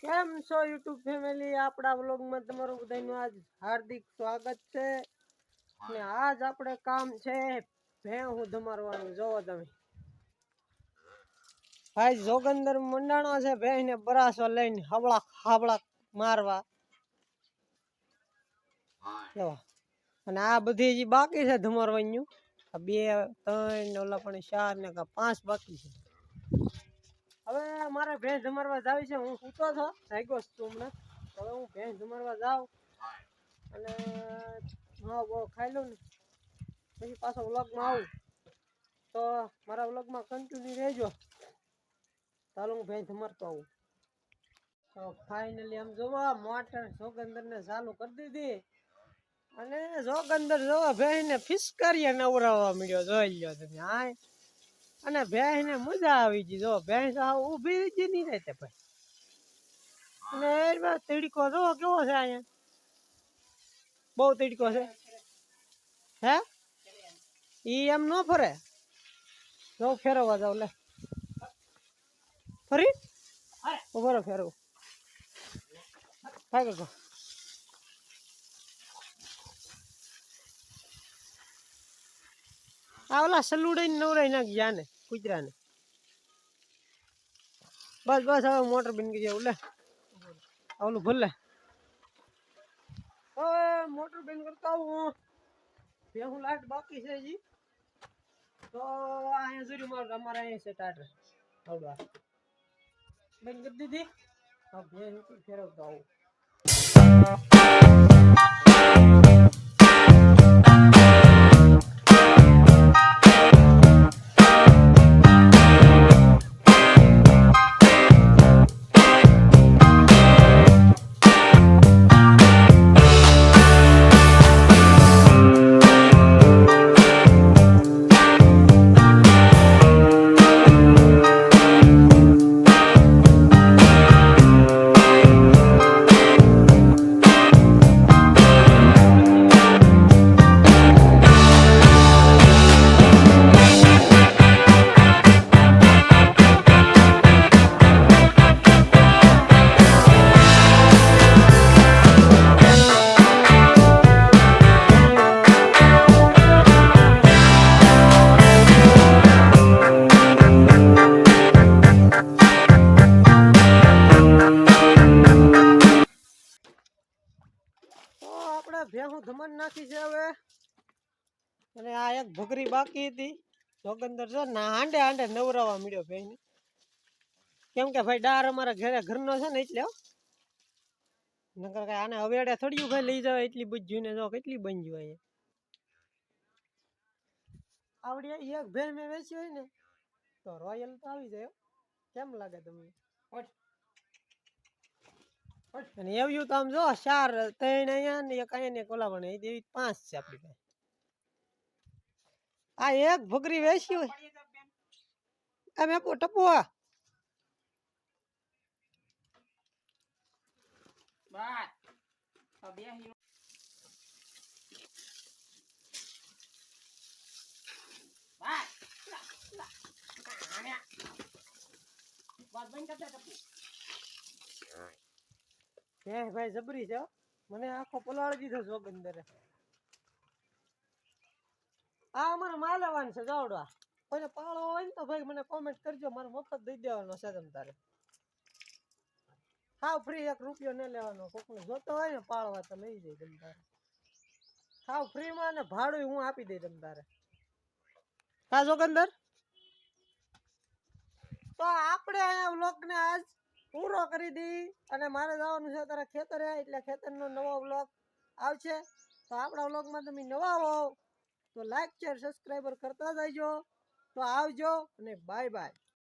કેમ છો YouTube family? આપણા વ્લોગમાં તમારું બધાનું આજ હાર્દિક સ્વાગત છે. અને આજ આપણે કામ છે ભેહું ધમારવાનું. જોવો તમે. ભાઈ જોગંદર મંડાણો છે ભેહને બરાસો લઈને હબળા હાવળા મારવા. અને આ બધી જે બાકી છે ધમારવાનું આ બે, ત્રણ, ઓલા પણ ચાર ને પાંચ બાકી છે. હવે મારે ભેંસ ધમારવા જાવી છે, હું સૂતો છો, જાગ્યો છું હમણાં. હવે હું ભેંસ જમારવા જાઉં. અને હા બહુ ખાઈ લઉં ને. પછી પાછો વ્લોગમાં આવું. તો મારા વ્લોગમાં કન્ટિન્યુ રહેજો. ચાલો હું ભેંસ ધમારતો આવું. તો ફાઇનલી આમ જોવા મોટર જોગંદરને ચાલુ કરી દીધી. અને જોગંદર જોવા ભેંસને ફિસકારીએ નવરાવવા મળ્યો, જોઈ લ્યો તમે, હાય. અને ભેંસ ને મજા આવી ગઈ. જો, ભેંસ ઊભી જ નહીં રહેતે ભાઈ. અને એમાં તડકો જો, કેવો છે અહીંયા? બહુ તીડકો છે? હે? ઈ એમ ન ફરે? જો, ફેરવવા જાવ, લે. ફરી? ઊભો રહો, ફેરવો. હા કાકો આ ઓલા સલુડાઈ નવરાઈ નાખી જાને કૂતરાને. બસ બસ, હવે મોટર બન ગઈ જાય લે. ઓલું ભલે. હવે મોટર બેન કરતા આવું હું. લાઈટ બાકી છે જી તો અહીંયા જોયું મારું, અમારે અહીંયા છે ટાટર. આવડવા બેન કરી દીધી. હવે ફેરવતો આવું. ધમન નાખી છે હવે. અને આ એક ભગરી બાકી હતી. જોગંદર છે ના હાંડે હાંડે નવરાવા મળ્યો ભાઈ કેમ કે ભાઈ ડાર અમારા ઘરે, ઘરનો છે ને એટલે. નકર કઈ આને હવેડે થોડીયું ભાઈ લઈ જાવ એટલી બુજ્યું ને જો કેટલી બનજ્યું અહીંયા આવડી એક ભેર મેં વેચી હોય ને, તો રોયલ તો આવી જાય કેમ લાગે તમને? અને એવું તો આમ જો ચાર, ત્રણ અહીંયા ને એક અહીંયા ને કોલા પણ એવી પાંચ છે આપણી પાસે. આ એક ભૂકરી વેચી હોય. આ મેં ટપુ આ. હે ભાઈ, જબરી છે મને આખો પલાળી દીધો જોગંદરે આ અમારે માલવાન છે જાવડવા કોઈને પાળો હોય તો ભાઈ મને કોમેન્ટ કરજો, મારે મફત દઈ દેવાનો છે તમ હાવ ફ્રી એક રૂપિયો ન લેવાનો, કોકને જોતો હોય ને પાળવા તો લઈ જાય તમ તારે. હાવ ફ્રીમાં ને ભાડું હું આપી દઈ તમ તારે. હા, જોગંદર? તો આપણે અહીંયા વ્લોગને આજ પૂરો કરી દઈ અને મારે જવાનું છે તારા ખેતરે, એટલે ખેતરનો નવો વ્લોગ આવશે. તો આપણા વ્લોગમાં તમે નવા હોવ તો લાઈક શેર સબસ્ક્રાઈબર કરતા જજો તો આવજો અને બાય બાય